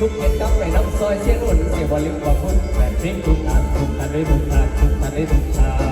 ทุกเหตุกับไปน้ำซอยเชี่ยวรุ่นเสียบอลลิบอบคุณแต่ทิ้งทุกทานทุกทานได้ทุกทานทุกทานได้ทุกทาน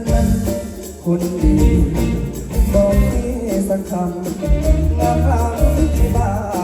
ดนั้นคุณดีบอกพี่สักคำงามที่บ้าน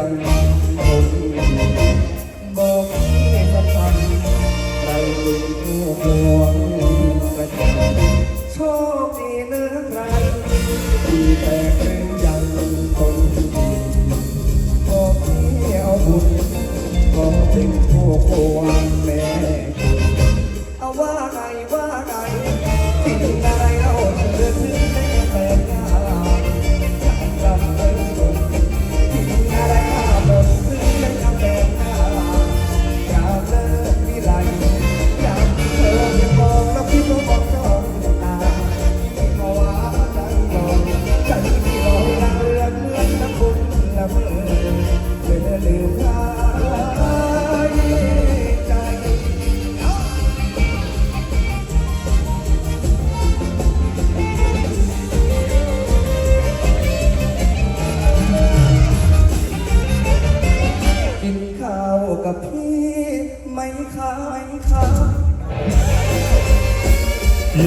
Hallelujah.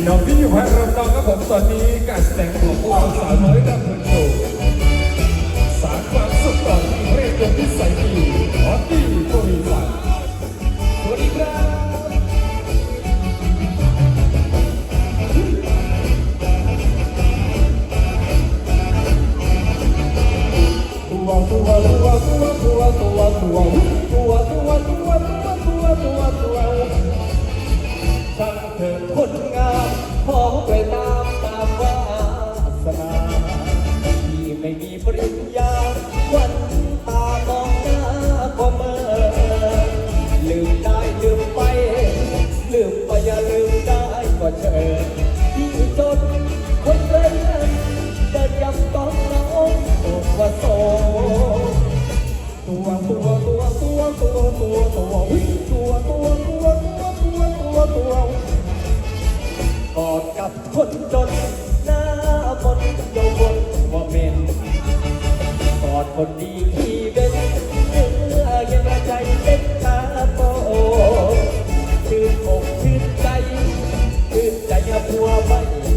น้องที่อยู่ภาเรอบๆครับผมตอนนี้การแสดงของพวกเราสาวน้อยกับคุณโจ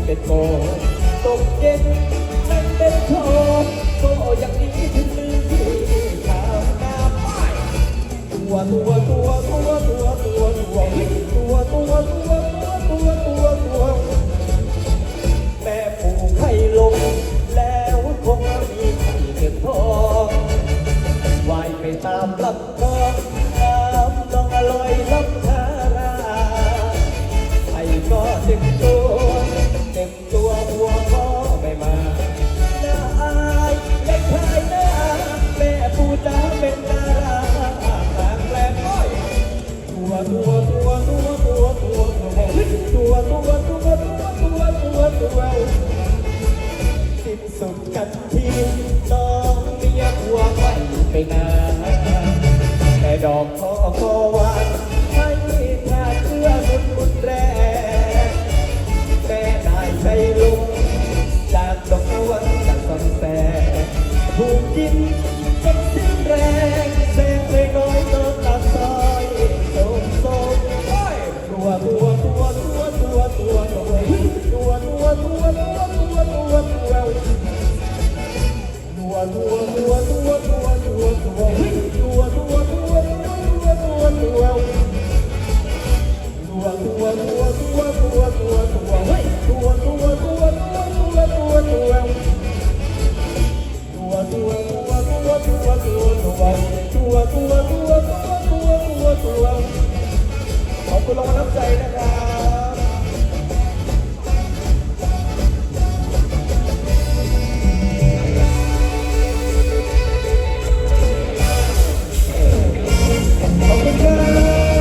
เป็นโมตกเย็น 더